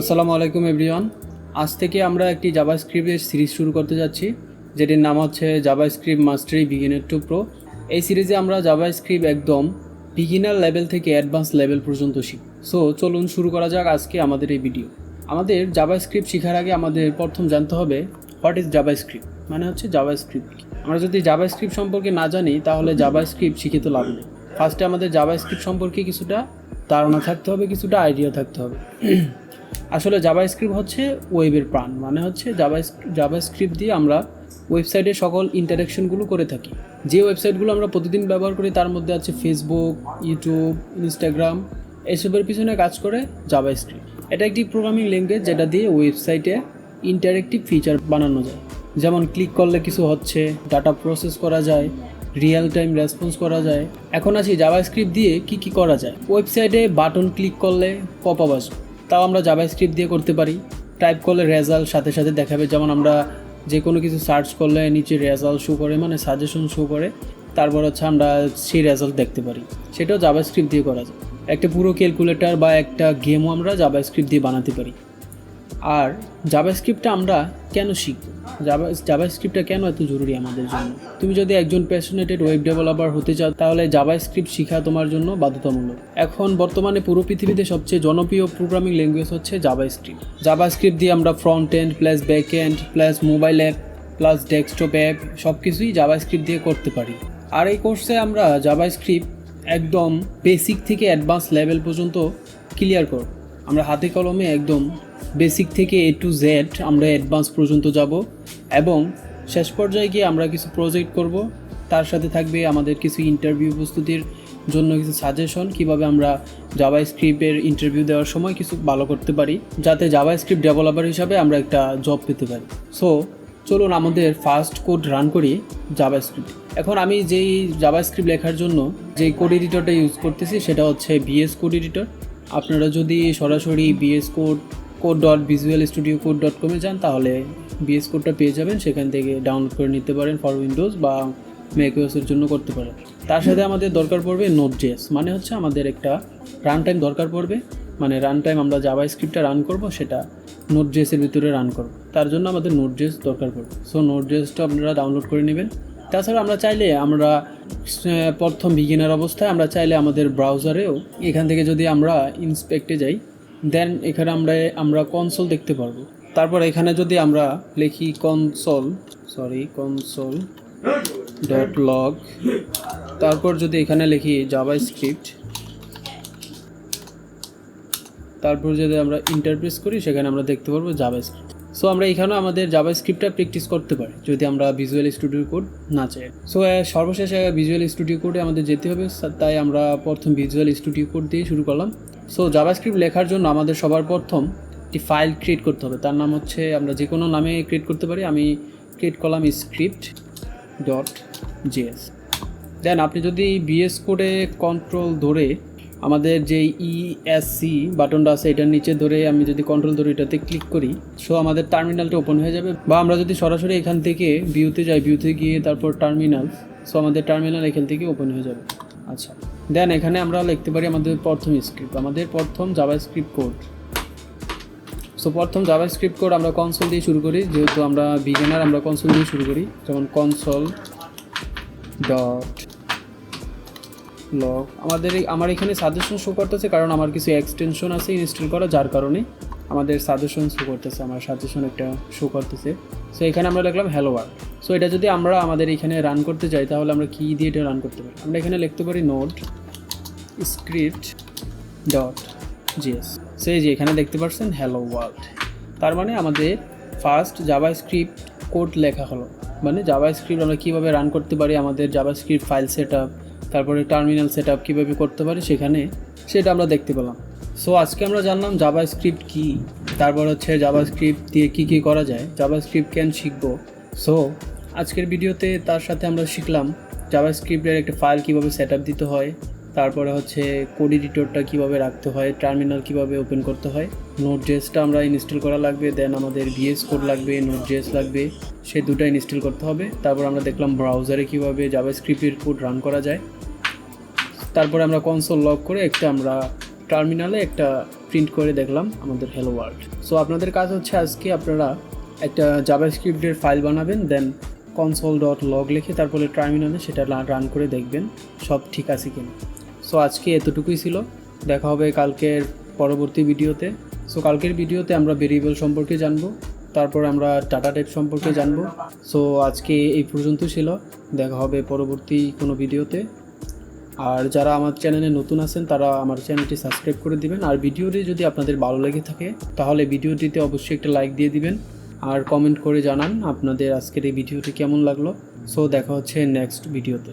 আসসালামু আলাইকুম এভরিওয়ান আজ থেকে আমরা একটি জাভা স্ক্রিপ্টের সিরিজ শুরু করতে যাচ্ছি, যেটির নাম হচ্ছে JavaScript mastery beginner to pro এই সিরিজে আমরা জাভা স্ক্রিপ্ট একদম বিগিনার লেভেল থেকে অ্যাডভান্স লেভেল পর্যন্ত শিখি সো চলুন শুরু করা যাক আজকে আমাদের এই ভিডিও আমাদের জাভা স্ক্রিপ্ট শেখার আগে আমাদের প্রথম জানতে হবে হোয়াট ইজ জাভা স্ক্রিপ্ট মানে হচ্ছে জাভা স্ক্রিপ্ট আমরা যদি জাভা স্ক্রিপ্ট সম্পর্কে না জানি, তাহলে জাভা স্ক্রিপ্ট শিখে তো লাভ নেই। ফার্স্টে আমাদের জাভা স্ক্রিপ্ট সম্পর্কে কিছুটা ধারণা থাকতে হবে, কিছুটা আইডিয়া থাকতে হবে। আসলে জাভা স্ক্রিপ্ট হচ্ছে ওয়েবের প্রাণ মানে হচ্ছে জাভা জাভা স্ক্রিপ্ট দিয়ে আমরা ওয়েবসাইটে সকল ইন্টারাকশনগুলো করে থাকি। যে ওয়েবসাইটগুলো আমরা প্রতিদিন ব্যবহার করি তার মধ্যে আছে ফেসবুক ইউটিউব ইনস্টাগ্রাম এসবের পিছনে কাজ করে জাভা স্ক্রিপ্ট এটা একটি প্রোগ্রামিং ল্যাঙ্গুয়েজ যেটা দিয়ে ওয়েবসাইটে ইন্টারেক্টিভ ফিচার বানানো যায়। যেমন ক্লিক করলে কিছু হচ্ছে ডাটা প্রসেস করা যায় রিয়েল টাইম রেসপন্স করা যায়। এখন আছি জাভা স্ক্রিপ্ট দিয়ে কি কি করা যায়। ওয়েবসাইটে বাটন ক্লিক করলে পপ আপ আসবে। তাও আমরা জাভা স্ক্রিপ্ট দিয়ে করতে পারি। টাইপ করলে রেজাল্ট সাথে সাথে দেখাবে। যেমন আমরা যে কোনো কিছু সার্চ করলে নিচে রেজাল্ট শো করে মানে সাজেশন শো করে, তারপর হচ্ছে আমরা সেই রেজাল্ট দেখতে পারি। সেটাও জাভা স্ক্রিপ্ট দিয়ে করা যায়। একটা পুরো ক্যালকুলেটর বা একটা গেমও আমরা জাভা স্ক্রিপ্ট দিয়ে বানাতে পারি। আর জাভাস্ক্রিপ্টটা আমরা কেন শিখব? জাভা, জাভাস্ক্রিপ্টটা কেন এত জরুরি আমাদের জন্য? তুমি যদি একজন প্যাশনেটেড ওয়েব ডেভেলপার হতে চাও, তাহলে জাভা স্ক্রিপ্ট শেখা তোমার জন্য বাধ্যতামূলক। এখন বর্তমানে পুরো পৃথিবীতে সবচেয়ে জনপ্রিয় প্রোগ্রামিং ল্যাঙ্গুয়েজ হচ্ছে জাভা স্ক্রিপ্ট জাভা দিয়ে আমরা front end plus back end plus mobile app plus desktop app সব কিছুই জাভা স্ক্রিপ্ট দিয়ে করতে পারি। আর এই কোর্সে আমরা জাভা স্ক্রিপ্ট একদম বেসিক থেকে অ্যাডভান্স লেভেল পর্যন্ত ক্লিয়ার করব। আমরা হাতে কলমে একদম বেসিক থেকে এ টু জেড আমরা অ্যাডভান্স পর্যন্ত যাব এবং শেষ পর্যায়ে গিয়ে আমরা কিছু প্রজেক্ট করব। তার সাথে থাকবে আমাদের কিছু ইন্টারভিউ প্রস্তুতির জন্য কিছু সাজেশন কীভাবে আমরা জাভা স্ক্রিপ্টের ইন্টারভিউ দেওয়ার সময় কিছু ভালো করতে পারি, যাতে জাভা স্ক্রিপ্ট ডেভেলপার হিসাবে আমরা একটা জব পেতে পারি। সো চলুন আমাদের ফার্স্ট কোড রান করি জাভা স্ক্রিপ্ট এখন আমি যেই জাভা স্ক্রিপ্ট লেখার জন্য যে কোড এডিটরটা ইউজ করতেছি, সেটা হচ্ছে বিএস কোড এডিটর আপনারা যদি সরাসরি VS code code dot visual studio code dot কমে যান, তাহলে বিএস কোডটা পেয়ে যাবেন। সেখান থেকে ডাউনলোড করে নিতে পারেন ফর উইন্ডোজ বা ম্যাকওয়েসের জন্য করতে পারেন। তার সাথে আমাদের দরকার পড়বে নোট জেস মানে হচ্ছে আমাদের একটা রান টাইম দরকার পড়বে। মানে রান টাইম আমরা জাভা স্ক্রিপ্টটা রান করব, সেটা নোট জেসের ভিতরে রান করব। তার জন্য আমাদের নোট জেস দরকার পড়বে। সো নোট জেসটা আপনারা ডাউনলোড করে নেবেন। তাছাড়া আমরা চাইলে আমরা প্রথম বিগিনার অবস্থায় আমরা চাইলে আমাদের ব্রাউজারেও এখান থেকে যদি আমরা ইন্সপেক্টে যাই দেন এখানে আমরা আমরা কনসোল দেখতে পারব। তারপর এখানে যদি আমরা লিখি console sorry console dot log তারপর যদি এখানে লিখি জাভা স্ক্রিপ্ট তারপর যদি আমরা ইন্টারপ্রেস করি, সেখানে আমরা দেখতে পারব জাভা স্ক্রিপ্ট সো আমরা এখানেও আমাদের জাভা স্ক্রিপ্টটা প্র্যাকটিস করতে পারি, যদি আমরা ভিজুয়াল স্টুডিও কোড না চাই। সো সর্বশেষ ভিজুয়াল স্টুডিও কোডে আমাদের যেতে হবে। তাই আমরা প্রথম ভিজুয়াল স্টুডিও কোড দিয়ে শুরু করলাম। সো জাভা স্ক্রিপ্ট লেখার জন্য আমাদের সবার প্রথম একটি ফাইল ক্রিয়েট করতে হবে। তার নাম হচ্ছে, আমরা যে কোনো নামে ক্রিয়েট করতে পারি। আমি ক্রিয়েট করলাম স্ক্রিপ্ট ডট জিএস দেন আপনি যদি বিএস কোডে কন্ট্রোল ধরে আমাদের যে ইএসসি বাটনটা আছে, এটার নিচে ধরে আমি যদি কন্ট্রোল ধরে, এটাতে ক্লিক করি সো আমাদের টার্মিনালটা ওপেন হয়ে যাবে। বা আমরা যদি সরাসরি এখান থেকে ভিউতে যাই ভিউতে গিয়ে তারপর টার্মিনাল সো আমাদের টার্মিনাল এখান থেকে ওপেন হয়ে যাবে। আচ্ছা দেন এখানে আমরা লিখতে পারি আমাদের প্রথম স্ক্রিপ্ট আমাদের প্রথম জাভা স্ক্রিপ্ট কোড সো প্রথম জাভা স্ক্রিপ্ট কোড আমরা কনসোল দিয়ে শুরু করি, যেহেতু আমরা বিগিনার আমরা কনসোল দিয়ে শুরু করি, যেমন কনসোল ডট লগ আমাদের আমার এখানে সাজেশন শো করতেছে কারণ আমার কিছু এক্সটেনশন আছে ইনস্টল করা, যার কারণে আমাদের সাজেশন শো করতেছে, আমার সাজেশন একটা শো করতেছে। সো এখানে আমরা লিখলাম হ্যালো ওয়ার্ল্ড সো এটা যদি আমরা আমাদের এখানে রান করতে যাই, তাহলে আমরা কী দিয়ে এটা রান করতে পারি? আমরা এখানে লিখতে পারি নোট স্ক্রিপ্ট ডট জিএস সেই যে এখানে দেখতে পাচ্ছেন হ্যালো ওয়ার্ল্ড তার মানে আমাদের ফার্স্ট জাভা স্ক্রিপ্ট কোড লেখা হলো। মানে জাভা স্ক্রিপ্ট আমরা কীভাবে রান করতে পারি, আমাদের JavaScript file set up তারপরে টার্মিনাল সেট আপ কীভাবে করতে পারি সেখানে সেটা আমরা দেখতে পেলাম। সো আজকে আমরা জানলাম জাভা স্ক্রিপ্ট কী, তারপর হচ্ছে জাভা স্ক্রিপ্ট দিয়ে কী কী করা যায় জাভা স্ক্রিপ্ট কেন শিখব। সো আজকের ভিডিওতে তার সাথে আমরা শিখলাম জাভা স্ক্রিপ্টের একটা ফাইল কীভাবে সেট আপ দিতে হয়, তারপরে হচ্ছে কোড এডিটরটা কীভাবে রাখতে হয় টার্মিনাল কীভাবে ওপেন করতে হয় নোট জেসটা আমরা ইনস্টল করা লাগবে দেন আমাদের ভিএস কোড লাগবে নোট জেস লাগবে, সে দুটো ইনস্টল করতে হবে। তারপর আমরা দেখলাম ব্রাউজারে কীভাবে জাভা স্ক্রিপ্টের কোড রান করা যায়। তারপরে আমরা কনসোল লক করে একটা আমরা টার্মিনালে একটা প্রিন্ট করে দেখলাম আমাদের হ্যালো ওয়ার্ল্ড সো আপনাদের কাজ হচ্ছে আজকে আপনারা একটা জাভা স্ক্রিপ্টের ফাইল বানাবেন দেন কনসোল ডট লগ লিখে তারপরে টার্মিনালে সেটা রান করে দেখবেন সব ঠিক আছে কিনা। সো আজকে এতটুকুই ছিল। দেখা হবে কালকের পরবর্তী ভিডিওতে। সো কালকের ভিডিওতে আমরা ভেরিয়েবল সম্পর্কে জানব, তারপর আমরা টাটা টাইপ সম্পর্কে জানব। সো আজকে এই পর্যন্ত ছিল। দেখা হবে পরবর্তী কোনো ভিডিওতে। আর যারা আমার চ্যানেলে নতুন আছেন, তারা আমার চ্যানেলটি সাবস্ক্রাইব করে দিবেন। আর ভিডিওটি যদি আপনাদের ভালো লেগে থাকে, তাহলে ভিডিওটিতে অবশ্যই একটা লাইক দিয়ে দিবেন। আর কমেন্ট করে জানান আপনাদের আজকের এই ভিডিওটি কেমন লাগল। সো দেখা হচ্ছে নেক্সট ভিডিওতে।